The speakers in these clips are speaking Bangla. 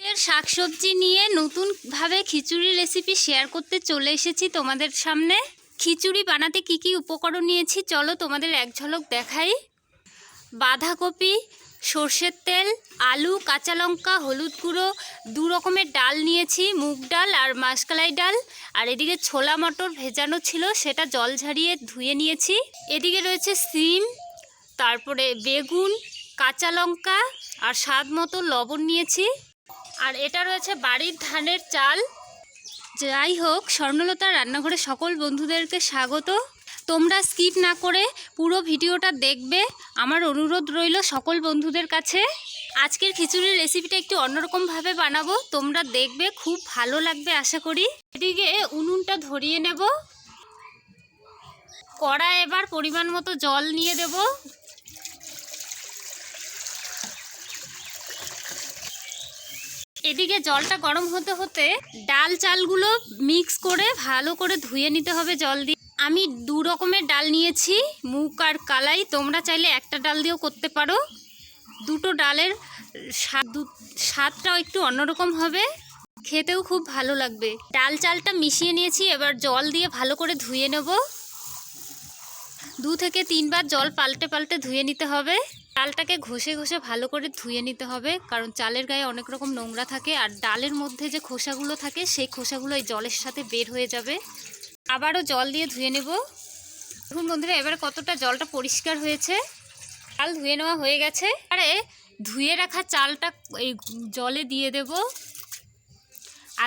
এর শাকসবজি নিয়ে নতুনভাবে খিচুড়ি রেসিপি শেয়ার করতে চলে এসেছি তোমাদের সামনে। খিচুড়ি বানাতে কি কি উপকরণ নিয়েছি চলো তোমাদের এক ঝলক দেখাই। বাঁধাকপি, সর্ষের তেল, আলু, কাঁচা লঙ্কা, হলুদ গুঁড়ো, দু রকমের ডাল নিয়েছি, মুগ ডাল আর মাসকালাই ডাল। আর এদিকে ছোলা মটর ভেজানো ছিল, সেটা জল ঝারিয়ে ধুয়ে নিয়েছি। এদিকে রয়েছে সিম, তারপরে বেগুন, কাঁচা লঙ্কা আর স্বাদ মতো লবণ নিয়েছি। আর এটা রয়েছে বাড়ির ধানের চাল। যাই হোক, স্বর্ণলতা রান্নাঘরে সকল বন্ধুদেরকে স্বাগত। তোমরা স্কিপ না করে পুরো ভিডিওটা দেখবে। আমার অনুরোধ রইল সকল বন্ধুদের কাছে। আজকের খিচুড়ির রেসিপিটা একটু অন্যরকমভাবে বানাবো। তোমরা দেখবে, খুব ভালো লাগবে আশা করি। এদিকে উনুনটা ধরিয়ে নেব। কড়া এবার পরিমাণ মতো জল নিয়ে দেব। এদিকে জলটা গরম হতে হতে ডাল চালগুলো মিক্স করে ভালো করে ধুয়ে নিতে হবে জল দিয়ে। আমি দু রকমের ডাল নিয়েছি, মুগ আর কালাই। তোমরা চাইলে একটা ডাল দিয়েও করতে পারো। দুটো ডালের স্বাদটাও একটু অন্যরকম হবে। খেতেও খুব ভালো লাগবে। ডাল চালটা মিশিয়ে নিয়েছি, এবার জল দিয়ে ভালো করে ধুয়ে নেব। দু থেকে তিনবার জল পাল্টে পাল্টে ধুয়ে নিতে হবে। চালটাকে ঘষে ঘষে ভালো করে ধুয়ে নিতে হবে, কারণ চালের গায়ে অনেক রকম নোংরা থাকে আর ডালের মধ্যে যে খোসাগুলো থাকে সেই খোসাগুলো এই জলের সাথে বের হয়ে যাবে। আবারও জল দিয়ে ধুয়ে নেব। দেখুন বন্ধুরা, এবার কতটা জলটা পরিষ্কার হয়েছে। চাল ধুয়ে নেওয়া হয়ে গেছে। আরে ধুয়ে রাখা চালটা এই জলে দিয়ে দেব।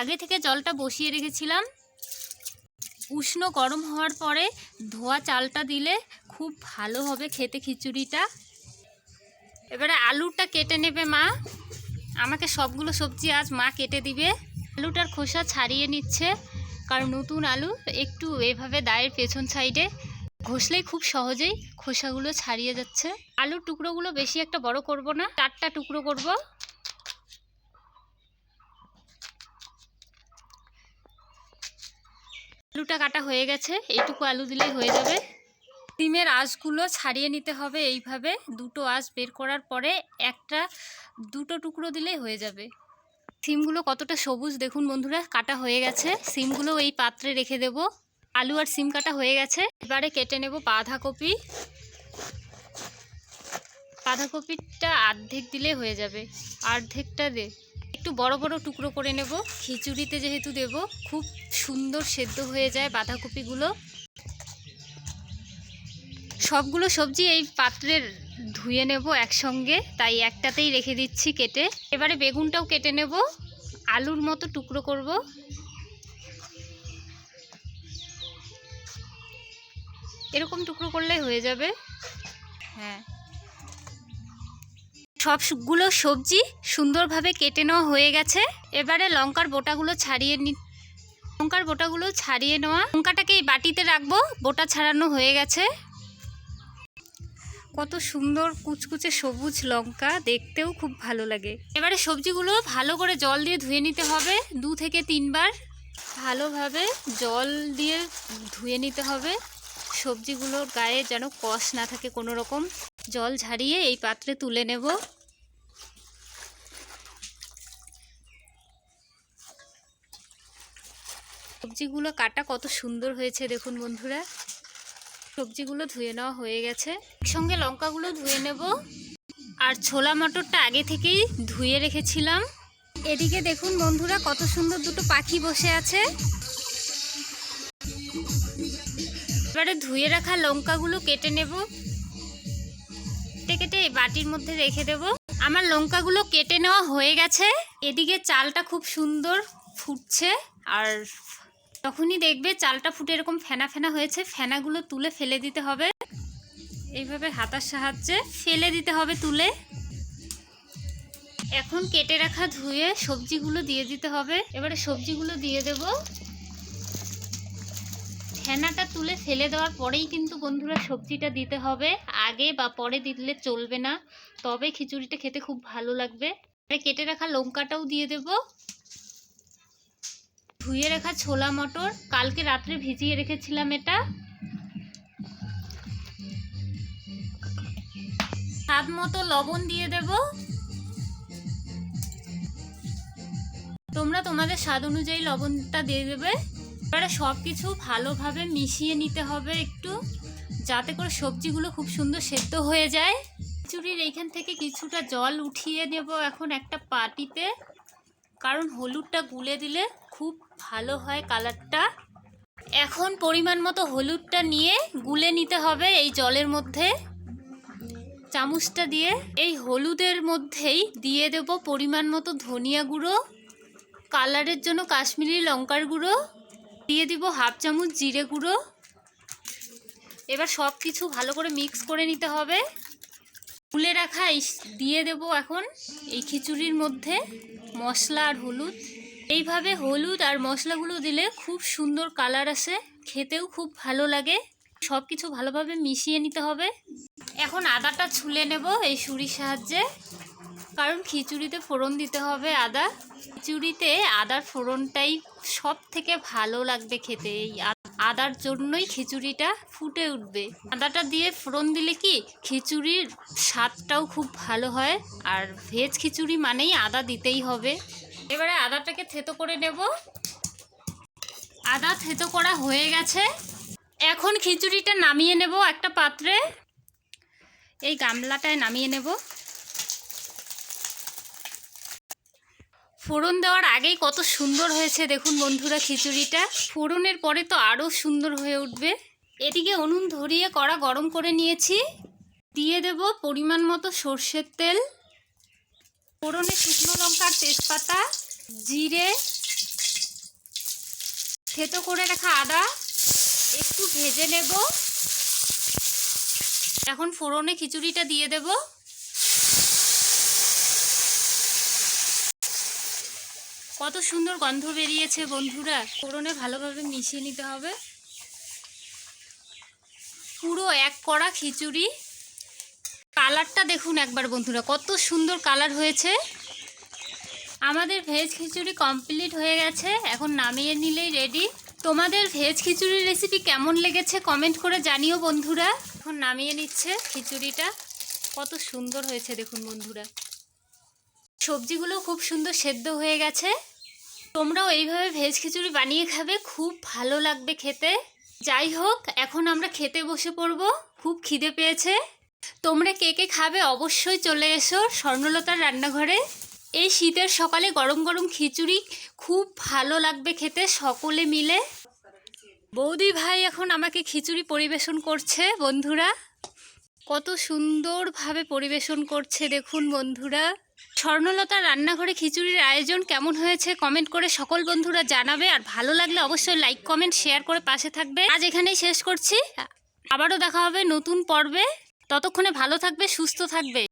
আগে থেকে জলটা বসিয়ে রেখেছিলাম। উষ্ণ গরম হওয়ার পরে ধোয়া চালটা দিলে খুব ভালো হবে খেতে খিচুড়িটা। এবারে আলুটা কেটে নেবে মা। আমাকে সবগুলো সবজি আজ মা কেটে দিবে। আলুটার খোসা ছাড়িয়ে নিচ্ছে, কারণ নতুন আলু একটু এভাবে দায়ের পেছন সাইডে। ঘষলেই খুব সহজেই খোসাগুলো ছাড়িয়ে যাচ্ছে। আলুর টুকরোগুলো বেশি একটা বড় করব না, চারটা টুকরো করব। আলুটা কাটা হয়ে গেছে এইটুকু আলু দিলেই হয়ে যাবে। ডিমের আঁশগুলো ছাড়িয়ে নিতে হবে এইভাবে। দুটো আঁশ বের করার পরে একটা, দুটো টুকরো দিলেই হয়ে যাবে। সিমগুলো কতটা সবুজ দেখুন বন্ধুরা, কাটা হয়ে গেছে। সিমগুলো এই পাত্রে রেখে দেব। আলু আর সিম কাটা হয়ে গেছে। এবারে কেটে নেব বাঁধাকপি। বাঁধাকপিটা অর্ধেক দিলে হয়ে যাবে। অর্ধেকটা দে। একটু বড় বড় টুকরো করে নেব। খিচুড়িতে যেহেতু দেব, খুব সুন্দর সেদ্ধ হয়ে যায় বাঁধাকপিগুলো। সবগুলো সবজি এই পাত্রে ধুয়ে নেব একসঙ্গে। তাই একটাতেই রেখে দিচ্ছি কেটে। এবারে বেগুনটাও কেটে নেব। আলুর মতো টুকরো করব। এরকম টুকরো করলেই হয়ে যাবে। হ্যাঁ। সবগুলো সবজি সুন্দরভাবে কেটে নেওয়া হয়ে গেছে। এবারে লঙ্কার বোটাগুলো ছাড়িয়ে নি লঙ্কার বোটাগুলো ছাড়িয়ে নেওয়া। লঙ্কাটাকে এই বাটিতে রাখব। বোটা ছাড়ানো হয়ে গেছে। কত সুন্দর কুচকুচে সবুজ লঙ্কা, দেখতেও খুব ভালো লাগে। এবারে সবজিগুলো ভালো করে জল দিয়ে ধুয়ে নিতে হবে, দু থেকে তিনবার। ভালোভাবে জল দিয়ে ধুয়ে নিতে হবে। সবজিগুলোর গায়ে যেন কষ না থাকে কোনো রকম জল ঝারিয়ে এই পাত্রে তুলে নেব। সবজিগুলো কাটা কত সুন্দর হয়েছে দেখুন বন্ধুরা। সবজিগুলো ধুয়ে নেওয়া হয়ে গেছে। একসঙ্গে লঙ্কাগুলো ধুয়ে নেব। আর ছোলা মটরটা আগে থেকেই ধুয়ে রেখেছিলাম। এদিকে দেখুন বন্ধুরা, কত সুন্দর দুটো পাখি বসে আছে। এবারে ধুয়ে রাখা লঙ্কাগুলো কেটে নেব। কেটে কেটে এই বাটির মধ্যে রেখে দেব। আমার লঙ্কাগুলো কেটে নেওয়া হয়ে গেছে। এদিকে চালটা খুব সুন্দর ফুটছে। আর তখনই দেখবে চালটা ফুটে এরকম ফেনা ফেনা হয়েছে, ফেনাগুলো তুলে ফেলে দিতে হবে। এইভাবে হাতার সাহায্যে ফেলে দিতে হবে তুলে। এখন কেটে রাখা ধুয়ে সবজিগুলো দিয়ে দিতে হবে। এবারে সবজিগুলো দিয়ে দেব। ফেনাটা তুলে ফেলে দেওয়ার পরেই কিন্তু বন্ধুরা সবজিটা দিতে হবে। আগে বা পরে দিলে চলবে না। তবে খিচুড়িটা খেতে খুব ভালো লাগবে। কেটে রাখা লঙ্কাটাও দিয়ে দেবো। ধুয়ে রাখা ছোলা মটর। কালকে রাত্রে ভিজিয়ে রেখেছিলাম এটা। স্বাদ মতো লবণ দিয়ে দেব। তোমরা তোমাদের স্বাদ অনুযায়ী লবণটা দিয়ে দেবে। এবারে সব কিছু ভালোভাবে মিশিয়ে নিতে হবে একটু, যাতে করে সবজিগুলো খুব সুন্দর সেদ্ধ হয়ে যায়। খিচুড়ির এইখান থেকে কিছুটা জল উঠিয়ে নেব এখন একটা পাটিতে, কারণ হলুদটা গুলে দিলে খুব ভালো হয় কালারটা। এখন পরিমাণ মতো হলুদটা নিয়ে গুলে নিতে হবে এই জলের মধ্যে। চামচটা দিয়ে এই হলুদের মধ্যেই দিয়ে দেব পরিমাণ মতো ধনিয়া গুঁড়ো, কালারের জন্য কাশ্মীরি লঙ্কার গুঁড়ো, দিয়ে দিব হাফ চামচ জিরে গুঁড়ো। এবার সব কিছু ভালো করে মিক্স করে নিতে হবে। তুলে রাখা দিয়ে দেব এখন এই খিচুড়ির মধ্যে মশলা আর হলুদ। এইভাবে হলুদ আর মশলাগুলো দিলে খুব সুন্দর কালার আসে, খেতেও খুব ভালো লাগে। সব কিছু ভালোভাবে মিশিয়ে নিতে হবে। এখন আদাটা ছুলে নেব এই ছুরির সাহায্যে। কারণ খিচুড়িতে ফোড়ন দিতে হবে আদা। খিচুড়িতে আদার ফোড়নটাই সব থেকে ভালো লাগবে খেতে। এই আদার জন্যই খিচুড়িটা ফুটে উঠবে। আদাটা দিয়ে ফোড়ন দিলে কি খিচুড়ির স্বাদটাও খুব ভালো হয়। আর ভেজ খিচুড়ি মানেই আদা দিতেই হবে। এবারে আদাটাকে থেতো করে নেব। আদা থেতো করা হয়ে গেছে। এখন খিচুড়িটা নামিয়ে নেব একটা পাত্রে। এই গামলাটায় নামিয়ে নেব। ফোড়ন দেওয়ার আগেই কত সুন্দর হয়েছে দেখুন বন্ধুরা খিচুড়িটা। ফোড়নের পরে তো আরও সুন্দর হয়ে উঠবে। এদিকে উনুন ধরিয়ে কড়া গরম করে নিয়েছি। দিয়ে দেব পরিমাণ মতো সর্ষের তেল। ফোড়নে শুকনো লঙ্কার তেজপাতা, জিরে, থেতো করে রাখা আদা, একটু ভেজে নেব। এখন ফোড়নে খিচুড়িটা দিয়ে দেব। কত সুন্দর গন্ধ বেরিয়েছে বন্ধুরা। ফোড়নে ভালোভাবে মিশিয়ে নিতে হবে। পুরো এক কড়া খিচুড়ি। কালারটা দেখুন একবার বন্ধুরা, কত সুন্দর কালার হয়েছে। আমাদের ভেজ খিচুড়ি কমপ্লিট হয়ে গেছে, এখন নামিয়ে নিলেই রেডি তোমাদের ভেজ খিচুড়ির রেসিপি কেমন লেগেছে কমেন্ট করে জানিও বন্ধুরা। এখন নামিয়ে নিচ্ছে খিচুড়িটা, কত সুন্দর হয়েছে দেখুন বন্ধুরা। সবজিগুলো খুব সুন্দর সেদ্ধ হয়ে গেছে। তোমরাও এইভাবে ভেজ খিচুড়ি বানিয়ে খাবে, খুব ভালো লাগবে খেতে। যাই হোক, এখন আমরা খেতে বসে পড়ব, খুব খিদে পেয়েছে। তোমরা কে কে খাবে অবশ্যই চলে এসো স্বর্ণলতার রান্নাঘরে। এই শীতের সকালে গরম গরম খিচুড়ি খুব ভালো লাগবে খেতে সকলে মিলে। বৌদি ভাই এখন আমাকে খিচুড়ি পরিবেশন করছে, বন্ধুরা। কত সুন্দরভাবে পরিবেশন করছে দেখুন বন্ধুরা। স্বর্ণলতার রান্নাঘরে খিচুড়ির আয়োজন কেমন হয়েছে কমেন্ট করে সকল বন্ধুরা জানাবে। আর ভালো লাগলে অবশ্যই লাইক কমেন্ট শেয়ার করে পাশে থাকবে। আজ এখানেই শেষ করছি। আবারও দেখা হবে নতুন পর্বে। ততক্ষণে ভালো থাকবে সুস্থ থাকবে।